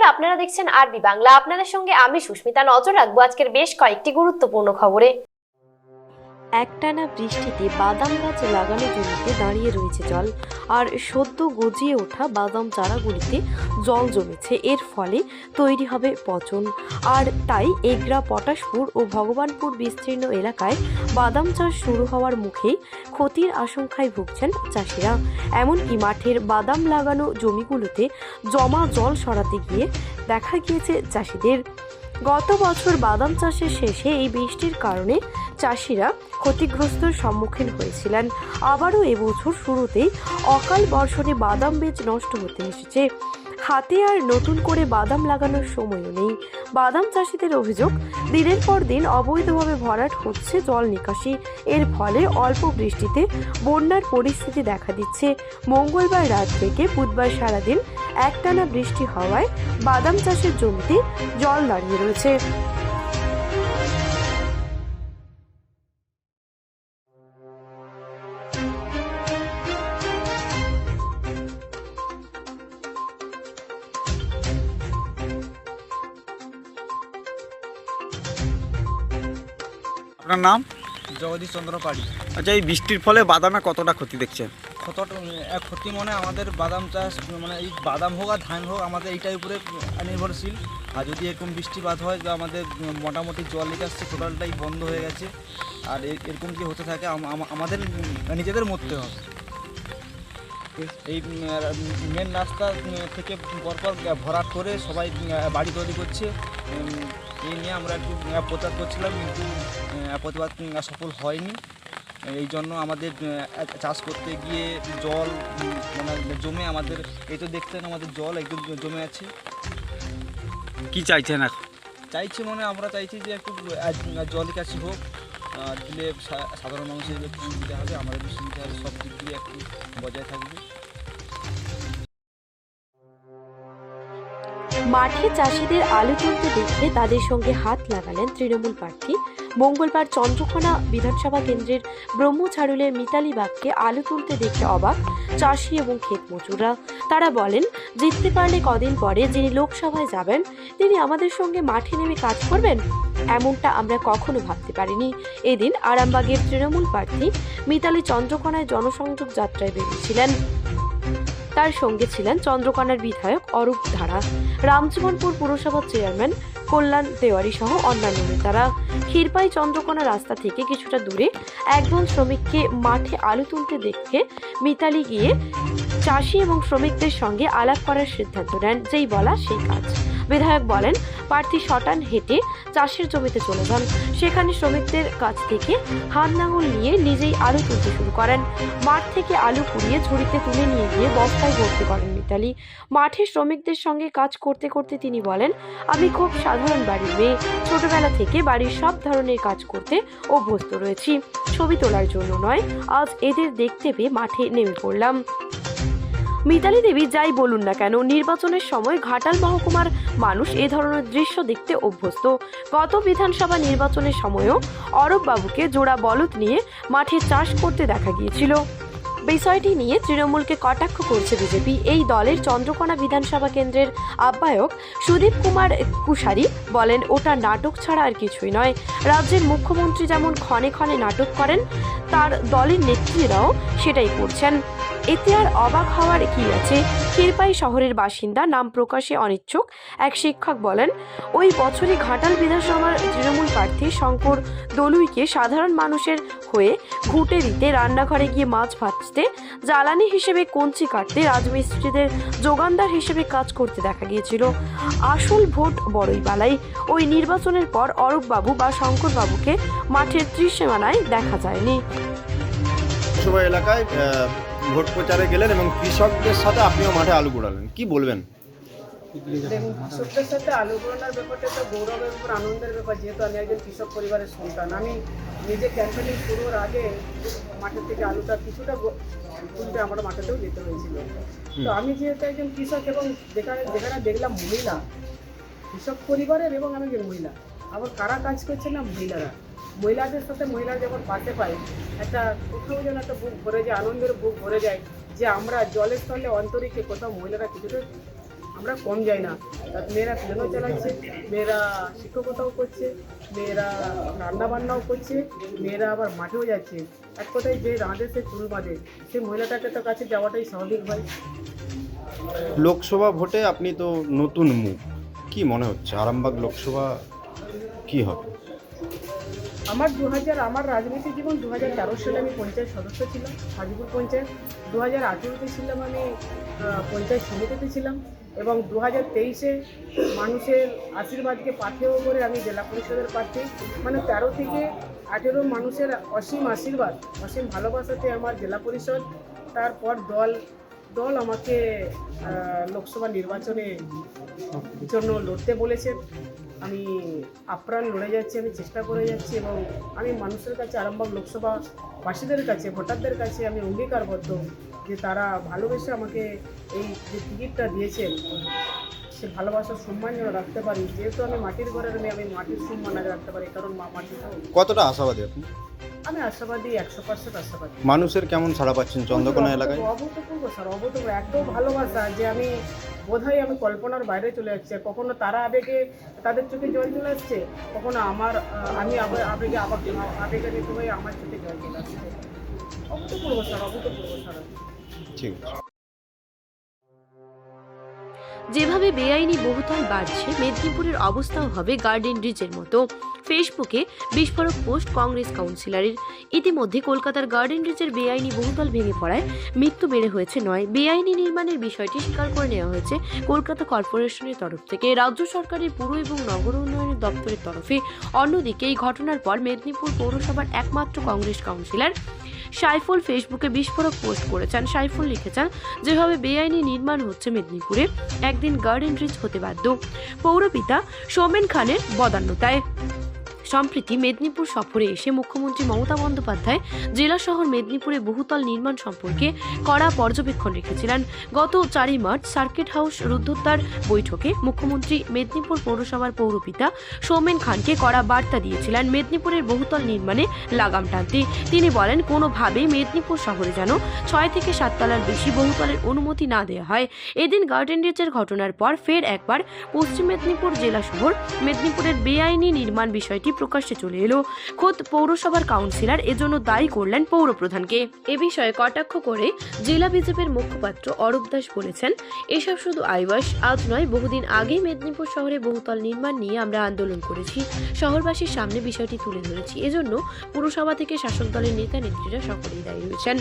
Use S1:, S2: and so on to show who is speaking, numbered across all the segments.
S1: নমস্কার আপনারা দেখছেন আরবি বাংলা। আপনাদের সঙ্গে আমি সুস্মিতা। নজর রাখব আজকের বেশ কয়েকটি গুরুত্বপূর্ণ খবরে।
S2: একটানা বৃষ্টিতে বাদাম গাছ লাগানো জমিতে দাঁড়িয়ে রয়েছে জল, আর সদ্য গজিয়ে ওঠা বাদাম চারাগুলিতে জল জমেছে। এর ফলে তৈরি হবে পচন। আর তাই এগরা, পটাশপুর ও ভগবানপুর বিস্তীর্ণ এলাকায় বাদাম চাষ শুরু হওয়ার মুখেই ক্ষতির আশঙ্কায় ভুগছেন চাষিরা। এমনকি মাঠের বাদাম লাগানো জমিগুলোতে জমা জল সরাতে গিয়ে দেখা গিয়েছে চাষিদের। গত বছর বাদাম চাষের শেষে এই বৃষ্টির কারণে চাষিরা ক্ষতিগ্রস্তর সম্মুখীন হয়েছিলেন। আবারও এবছর শুরুতেই অকাল বর্ষণে বাদাম বীজ নষ্ট হতে এসেছে। হাতে আর নতুন করে বাদাম লাগানোর সময়ও নেই। বাদাম চাষিদের অভিযোগ, দিনের পর দিন অবৈধভাবে ভরাট হচ্ছে জল নিকাশি। এর ফলে অল্প বৃষ্টিতে বন্যার পরিস্থিতি দেখা দিচ্ছে। মঙ্গলবার রাত থেকে বুধবার সারাদিন একটানা বৃষ্টি হওয়ায় বাদাম চাষের জমিতে জল দাঁড়িয়ে রয়েছে।
S3: আপনার নাম?
S4: জগদীশ চন্দ্র পাড়ি।
S3: আচ্ছা এই বৃষ্টির ফলে বাদামে কতটা ক্ষতি দেখছেন?
S4: কতটা এক ক্ষতি মনে আমাদের বাদাম চাষ মানে এই বাদাম হোক আর ধান হোক আমাদের এইটার উপরে নির্ভরশীল। আর যদি এরকম বৃষ্টিপাত হয় তো আমাদের মোটামুটি জল লেগে আসছে টোটালটাই বন্ধ হয়ে গেছে। আর এরকম কি হতে থাকে আম- আম- আমাদের নিজেদের মরতে হবে। এই মেন রাস্তা থেকে পরপর ভরাট করে সবাই বাড়ি তৈরি করছে। এই নিয়ে আমরা একটু প্রচার করছিলাম কিন্তু প্রতিবাদ সফল হয়নি। এই জন্য আমাদের চাষ করতে গিয়ে জল মানে জমে আমাদের এই তো দেখতেন আমাদের জল একদম জমে আছে।
S3: কি চাইছেন এখন?
S4: চাইছি মনে আমরা চাইছি যে একটু জল কাছে হোক দিলে সাধারণ মানুষের একটু সুবিধা হবে আমাদের সুবিধা হবে সব দিক দিয়ে একটু বজায় থাকবে।
S2: মাঠে চাষিদের আলু তুলতে দেখে তাদের সঙ্গে হাত লাগালেন তৃণমূল প্রার্থী। মঙ্গলবার চন্দ্রকোনা বিধানসভা কেন্দ্রের ব্রহ্মছাড়ুলের মিতালি বাগকে আলু তুলতে দেখে অবাক চাষি এবং ক্ষেত মজুররা। তারা বলেন, জিততে পারলে কদিন পরে যিনি লোকসভায় যাবেন, তিনি আমাদের সঙ্গে মাঠে নেমে কাজ করবেন? এমনটা আমরা কখনো ভাবতে পারিনি। এদিন আরামবাগের তৃণমূল প্রার্থী মিতালি চন্দ্রকোনায় জনসংযোগ যাত্রায় বেরিয়েছিলেন। তার সঙ্গে ছিলেন চন্দ্রকোনার বিধায়ক অরূপ ধারা, রামজীবনপুর পুরসভার চেয়ারম্যান কল্যাণ তেওয়ারি সহ অন্যান্য নেতারা। ক্ষীরপাই চন্দ্রকোনা রাস্তা থেকে কিছুটা দূরে একজন শ্রমিককে মাঠে আলু তুলতে দেখে মিতালি গিয়ে চাষি এবং শ্রমিকদের সঙ্গে আলাপ করার সিদ্ধান্ত নেন, যেই বলা সেই কাজ। বিধায়ক বলেন, প্রার্থী শটান হেঁটে চাষের জমিতে চলে যান। সেখানে শ্রমিকদের কাছ থেকে হাত নাঙল নিয়ে নিজেই আলু তুলতে শুরু করেন। মাঠ থেকে আলু কুড়িয়ে ঝুড়িতে তুলে নিয়ে গিয়ে বস্তায় ভর্তি করেন মিতালি। মাঠে শ্রমিকদের সঙ্গে কাজ করতে করতে তিনি বলেন, আমি খুব সাধারণ বাড়ির মেয়ে। ছোটবেলা থেকে বাড়ির সব ধরনের কাজ করতে অভ্যস্ত রয়েছি। ছবি তোলার জন্য নয়, আজ এদের দেখতে পেয়ে মাঠে নেমে পড়লাম। মিতালি দেবী যাই বলুন না কেন, নির্বাচনের সময় ঘাটাল মহকুমার মানুষ এ ধরনের দৃশ্য দেখতে অভ্যস্ত। গত বিধানসভা নির্বাচনের সময়ও অরূপ বাবুকে জোড়া বলদ নিয়ে মাঠে চাষ করতে দেখা গিয়েছিল। বিষয়টি নিয়ে তৃণমূলকে কটাক্ষ করছে বিজেপি। এই দলের চন্দ্রকোনা বিধানসভা কেন্দ্রের আহ্বায়ক সুদীপ কুমার কুশারি বলেন, ওটা নাটক ছাড়া আর কিছুই নয়। রাজ্যের মুখ্যমন্ত্রী যেমন ক্ষণে ক্ষণে নাটক করেন, তার দলের নেত্রীরাও সেটাই করছেন। এতে আর অবাক হওয়ার কি আছে? ক্ষীরপাই শহরের বাসিন্দা নাম প্রকাশে অনিচ্ছুক। এক শিক্ষক বলেন, ওই বছরই ঘাটাল বিধানসভার তৃণমূল প্রার্থী শঙ্কর দলুইকে সাধারণ মানুষের হয়ে ঘুঁটে দিতে রান্নাঘরে গিয়ে মাছ ভাজতে, জ্বালানি হিসেবে কঞ্চি কাটতে রাজমিস্ত্রিদের যোগানদার হিসেবে কাজ করতে দেখা গিয়েছিল। আসল ভোট বড়ই বালাই। ওই নির্বাচনের পর অরূপবাবু বা শঙ্করবাবুকে মাঠের ত্রিসীমানায় দেখা যায়নি।
S5: এলাকায় ভোট প্রচারে গেলেন এবং কৃষকদের সাথে আপনিও মাঠে আলু গোড়ালেন কি বলবেন?
S6: দেখুন কৃষকদের সাথে আলু করোনার ব্যাপারটা তো গৌরবের উপর আনন্দের ব্যাপার যেহেতু আমি একজন কৃষক পরিবারের সন্তান। আমি নিজে ক্যাম্পেনিং শুরুর আগে মাঠের থেকে আলুটা কিছুটা তুলতে আমার মাঠেতেও যেতে হয়েছিল। তো আমি যেহেতু একজন কৃষক এবং যেখানে যেখানে দেখলাম মহিলা কৃষক পরিবারের এবং আমি একজন মহিলা। আবার কারা কাজ করছে না মহিলারা? মহিলাদের সাথে মহিলা যখন পাশে পাই একটা কোথাও যেন একটা বুক ভরে যায়, আনন্দের বুক ভরে যায় যে আমরা জলের স্থলে অন্তরিকে কোথাও মহিলারা কিছুটা আমরা কম যাই না। মেয়েরা ট্রেনও চালাচ্ছে, মেয়েরা শিক্ষকতাও করছে, মেয়েরা রান্না বান্নাও করছে, মেয়েরা আবার মাঠেও যাচ্ছে। এক কথায় যে রাঁধে, সে চুল বাঁধে। সেই মহিলাটাকে তো কাছে যাওয়াটাই স্বাভাবিক ভাই।
S5: লোকসভা ভোটে আপনি তো নতুন মুখ। কি মনে হচ্ছে? আরামবাগ লোকসভা কি হবে?
S6: আমার দু হাজার আমার রাজনীতি জীবন দু হাজার তেরো সালে আমি পঞ্চায়েত সদস্য ছিলাম, হাজিপুর পঞ্চায়েত। দু হাজার আঠেরোতে ছিলাম আমি পঞ্চায়েত সমিতিতে ছিলাম এবং দু হাজার তেইশে মানুষের আশীর্বাদকে পাথেয় করে আমি জেলা পরিষদের প্রার্থী। মানে তেরো থেকে আঠেরো মানুষের অসীম আশীর্বাদ, অসীম ভালোবাসাতে আমার জেলা পরিষদ, তারপর দল দল আমাকে লোকসভা নির্বাচনে জন্য লড়তে বলেছেন আমি আপ্রাণ লড়ে যাচ্ছি, আমি চেষ্টা করে যাচ্ছি এবং আমি মানুষের কাছে, আরামবাগ লোকসভা বাসীদের কাছে, ভোটারদের কাছে আমি অঙ্গীকারবদ্ধ যে তারা ভালোবেসে আমাকে এই যে টিকিটটা দিয়েছেন, সে ভালোবাসার সম্মান যেন রাখতে পারি। যেহেতু আমি মাটির ঘরের মেয়ে, আমি মাটির সম্মান আগে রাখতে পারি, কারণ মা মাটি তো
S5: কতটা আশাবাদী আপনি?
S6: আমি আশাবাদী একশো পার্সেন্ট আশাবাদী।
S5: মানুষের কেমন সাড়া পাচ্ছেন চন্দ্রকোনা এলাকায়?
S6: অভূতপূর্ব স্যার অভূতপূর্ব এত ভালোবাসা যে আমি বোধহয় আমি কল্পনার বাইরে চলে যাচ্ছে কখনো তারা আবেগে তাদের চোখে জল চলে আসছে? কখনো আমার আমি আবে- আবেগে আবার আবেগে নিতে হয়ে আমার চোখে জল চলে আসছে? অভূতপূর্ব স্যার অভূতপূর্ব স্যার
S5: ঠিক আছে।
S2: যেভাবে বেআইনি বহুতল বাড়ছে, মেদিনীপুরের অবস্থাও হবে গার্ডেন রিচের মতো। ফেসবুকে বিস্ফোরক পোস্ট কংগ্রেস কাউন্সিলরের। ইতিমধ্যে কলকাতার গার্ডেন রিচের বেআইনি বহুতল ভেঙে পড়ায় মৃত্যু বেড়ে হয়েছে নয়। বেআইনি নির্মাণের বিষয়টি স্বীকার করে নেওয়া হয়েছে কলকাতা কর্পোরেশনের তরফ থেকে। রাজ্য সরকারের পুর এবং নগর উন্নয়নের দপ্তরের তরফে। অন্যদিকে এই ঘটনার পর মেদিনীপুর পৌরসভার একমাত্র কংগ্রেস কাউন্সিলর সাইফুল ফেসবুকে বিস্ফোরক পোস্ট করেছেন। সাইফুল লিখেছেন, যেভাবে বেআইনি নির্মাণ হচ্ছে মেদিনীপুরে, একদিন গার্ডেন রিচ হতে বাধ্য। পৌরপিতা সৌমেন খানের বদান্যতায়। সম্প্রতি মেদিনীপুর সফরে এসে মুখ্যমন্ত্রী মমতা বন্দ্যোপাধ্যায় জেলা শহর মেদিনীপুরে বহুতল নির্মাণ সম্পর্কে কড়া পর্যবেক্ষণ রেখেছিলেন। গত চারই মার্চ সার্কিট হাউস রুদ্ধদ্বার বৈঠকে মুখ্যমন্ত্রী মেদিনীপুর পৌরসভার পৌরপিতা সৌমেন খানকে কড়া বার্তা দিয়েছিলেন মেদিনীপুরের বহুতল নির্মাণে লাগাম টানতে। তিনি বলেন, কোনোভাবেই মেদিনীপুর শহরে যেন ছয় থেকে সাততলার বেশি বহুতলের অনুমতি না দেওয়া হয়। এদিন গার্ডেন রিচের ঘটনার পর ফের একবার পশ্চিম মেদিনীপুর জেলা শহর মেদিনীপুরের বেআইনি নির্মাণ বিষয়টি প্রকাশ্যে চলে এলো। খোদ পৌরসভার কাউন্সিলর এজন্য দায়ী করলেন পৌরপ্রধানকে। এ বিষয়ে কটাক্ষ করে জেলা বিজেপির মুখপাত্র অরূপ দাস বলেছেন, এসব শুধু আইওয়াস, আজ নয়, বহুদিন আগেই মেদিনীপুর শহরে বহুতল নির্মাণ নিয়ে আমরা আন্দোলন করেছি। শহরবাসীর সামনে বিষয়টি তুলে ধরেছি। এজন্য পুরসভা থেকে শাসক দলের নেতা নেত্রীরা সকলেই দায়ী রয়েছেন।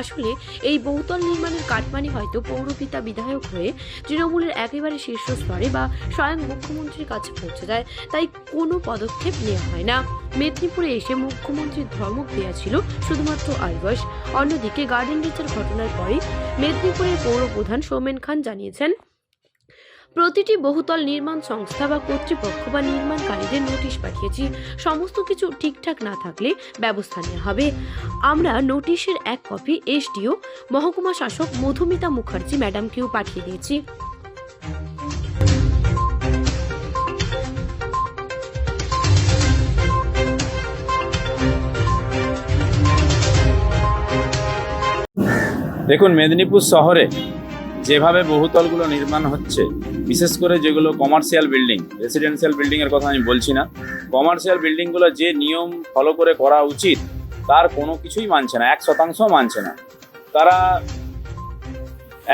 S2: আসলে এই বহুতল নির্মাণের কাটমানি হয়তো পৌরপিতা বিধায়ক হয়ে তৃণমূলের একেবারে শীর্ষ স্তরে বা স্বয়ং মুখ্যমন্ত্রীর কাছে পৌঁছে যায়। তাই কোনো পদক্ষেপ নেওয়া হয় না। মেদিনীপুরে এসে মুখ্যমন্ত্রীর ধর্মক দেওয়া ছিল শুধুমাত্র আইবস অন্যদিকে গার্ডেন রিচের ঘটনার পরেই মেদিনীপুরের পৌর প্রধান সৌমেন খান জানিয়েছেন, প্রতিটি বহুতল নির্মাণ সংস্থা বা কর্তৃপক্ষ বা নির্মাণকারীদের নোটিশ পাঠিয়েছি। সমস্ত কিছু ঠিকঠাক না থাকলে ব্যবস্থা নেওয়া হবে। আমরা নোটিশের এক কপি এসডিও, মহকুমা শাসক মধুমিতা মুখার্জি ম্যাডামকেও পাঠিয়ে দিয়েছি।
S7: দেখুন, মেদিনীপুর শহরে যেভাবে বহুতলগুলো নির্মাণ হচ্ছে, বিশেষ করে যেগুলো কমার্শিয়াল বিল্ডিং রেসিডেন্সিয়াল বিল্ডিংয়ের কথা আমি বলছি না কমার্শিয়াল বিল্ডিংগুলো যে নিয়ম ফলো করে করা উচিত, তার কোনো কিছুই মানছে না, এক শতাংশ মানছে না। তারা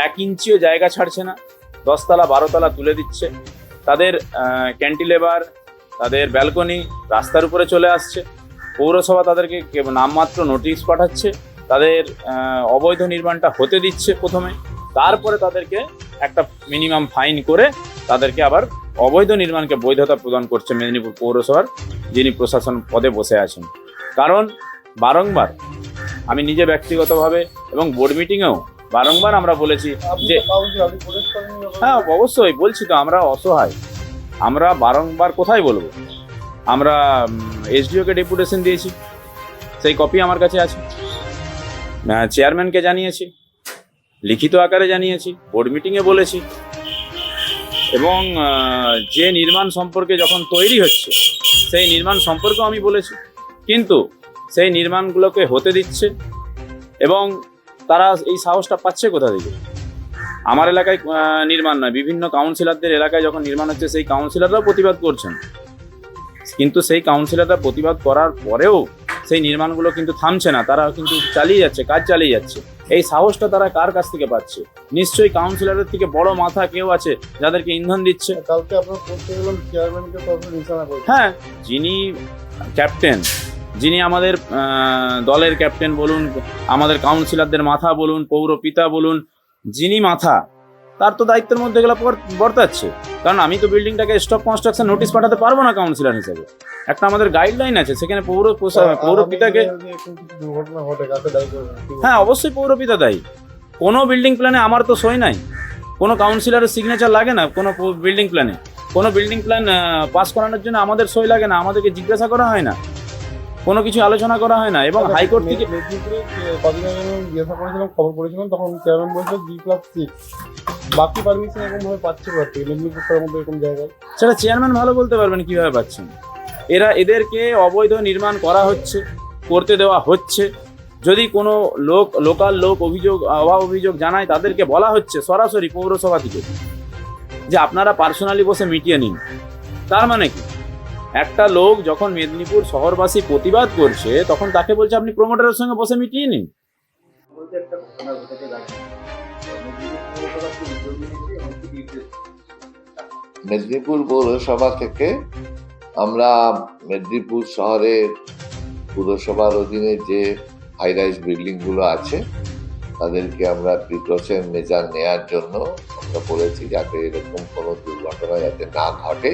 S7: এক ইঞ্চিও জায়গা ছাড়ছে না, দশতলা, বারোতলা তুলে দিচ্ছে। তাদের ক্যান্টিলেভার তাদের ব্যালকনি রাস্তার উপরে চলে আসছে। পৌরসভা তাদেরকে নামমাত্র নোটিশ পাঠাচ্ছে। তাদের অবৈধ নির্মাণটা হতে দিচ্ছে প্রথমে। তারপরে তাদেরকে একটা মিনিমাম ফাইন করে তাদেরকে আবার অবৈধ নির্মাণকে বৈধতা প্রদান করছে মেদিনীপুর পৌরসভার যিনি প্রশাসন পদে বসে আছেন। কারণ বারংবার আমি নিজে ব্যক্তিগতভাবে এবং বোর্ড মিটিংয়েও বারংবার আমরা বলেছি যে হ্যাঁ অবশ্যই বলছি তো আমরা অসহায়। আমরা বারংবার কোথায় বলব? আমরা এসডিওকে ডেপুটেশন দিয়েছি। সেই কপি আমার কাছে আছে। চেয়ারম্যানকে জানিয়েছি, লিখিত আকারে জানিয়েছি বোর্ড মিটিংয়ে বলেছি। এবং যে নির্মাণ সম্পর্কে যখন তৈরি হচ্ছে, সেই নির্মাণ সম্পর্কেও আমি বলেছি। কিন্তু সেই নির্মাণগুলোকে হতে দিচ্ছে এবং তারা এই সাহসটা পাচ্ছে কোথা থেকে? আমার এলাকায় নির্মাণ নয়, বিভিন্ন কাউন্সিলরদের এলাকায় যখন নির্মাণ হচ্ছে, সেই কাউন্সিলররাও প্রতিবাদ করছেন। কিন্তু সেই কাউন্সিলররা প্রতিবাদ করার পরেও সেই নির্মাণগুলো কিন্তু থামছে না তারা কিন্তু চালিয়ে যাচ্ছে কাজ চালিয়ে যাচ্ছে। এই সাহসটা তারা কার কাছ থেকে পাচ্ছে? নিশ্চয়ই কাউন্সিলরের থেকে বড় মাথা কেউ আছে যাদেরকে ইন্ধন দিচ্ছে?
S8: কালকে আপনার করতে গেলাম চেয়ারম্যানকে তো আপনি নিশানা করছেন।
S7: হ্যাঁ যিনি ক্যাপ্টেন যিনি আমাদের দলের ক্যাপ্টেন বলুন আমাদের কাউন্সিলরদের মাথা বলুন পৌর পিতা বলুন যিনি মাথা তার তো দায়িত্বের মধ্যে এগুলো বর্তাচ্ছে কারণ আমি তো বিল্ডিংটাকে স্টপ কনস্ট্রাকশন নোটিশ পাঠাতে পারব না কাউন্সিলর হিসেবে একটা আমাদের গাইডলাইন আছে সেখানে পৌর প্রশা- পৌর পিতাকে
S8: আগামী দিনে যদি এরকম কিছু দুর্ঘটনা ঘটে কাকে দায়ী করবেন কি বলবেন?
S7: হ্যাঁ অবশ্যই পৌরপিতা দায়ী কোনো বিল্ডিং প্ল্যানে আমার তো সই নাই কোনো কাউন্সিলরের সিগনেচার লাগে না কোনো বিল্ডিং প্ল্যানে কোনো বিল্ডিং প্ল্যান পাস করানোর জন্য আমাদের সই লাগে না আমাদেরকে জিজ্ঞাসা করা হয় না কোনো কিছু আলোচনা করা হয় না এবং হাইকোর্ট থেকে
S8: কদিন আগে আমি জিজ্ঞাসা করেছিলাম খবর করেছিলাম তখন চেয়ারম্যান বলছিল জি প্লাস সিক্স বাকি পারমিশন এরকম ভাবে পাচ্ছে কোথা থেকে মেদিনীপুর শহরের মধ্যে এরকম জায়গায়।
S7: সেটা চেয়ারম্যান ভালো বলতে পারবেন কীভাবে পাচ্ছেন। এরা এদেরকে অবৈধ নির্মাণ করা হচ্ছে করতে দেওয়া হচ্ছে। যদি কোনো লোক লোকাল লোক অভিযোগ অভাব অভিযোগ জানায় তাদেরকে বলা হচ্ছে সরাসরি পৌরসভা থেকে যে আপনারা পার্সোনালি বসে মিটিয়ে নিন। তার মানে কি? একটা লোক যখন মেদিনীপুর শহরবাসী প্রতিবাদ করছে তখন তাকে বলছে আপনি প্রমোটারের সঙ্গে বসে মিটিয়ে নিন।
S9: মেদিনীপুর পৌরসভা থেকে আমরা মেদিনীপুর শহরের পুরসভার অধীনে যে হাই রাইজ বিল্ডিংগুলো আছে, তাদেরকে আমরা প্রিকশন মেজার নেয়ার জন্য আমরা বলেছি যাতে এরকম কোনো দুর্ঘটনা যাতে না ঘটে।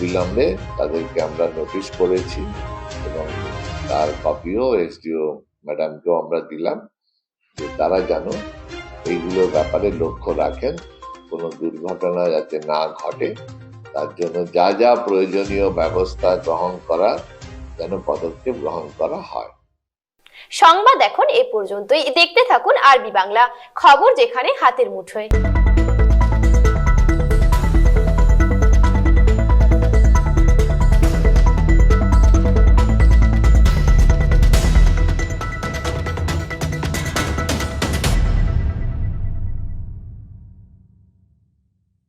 S9: বিলম্বে তাদেরকে আমরা নোটিশ করেছি এবং তার কপিও এসডিও ম্যাডামকেও আমরা দিলাম যে তারা যেন এইগুলোর ব্যাপারে লক্ষ্য রাখেন। কোনো দুর্ঘটনা যাতে না ঘটে, তার জন্য যা যা প্রয়োজনীয় ব্যবস্থা গ্রহণ করা, যেন পদক্ষেপ গ্রহণ করা হয়।
S1: সংবাদ এখন এ পর্যন্তই। দেখতে থাকুন আরবি বাংলা খবর যেখানে হাতের মুঠোয়।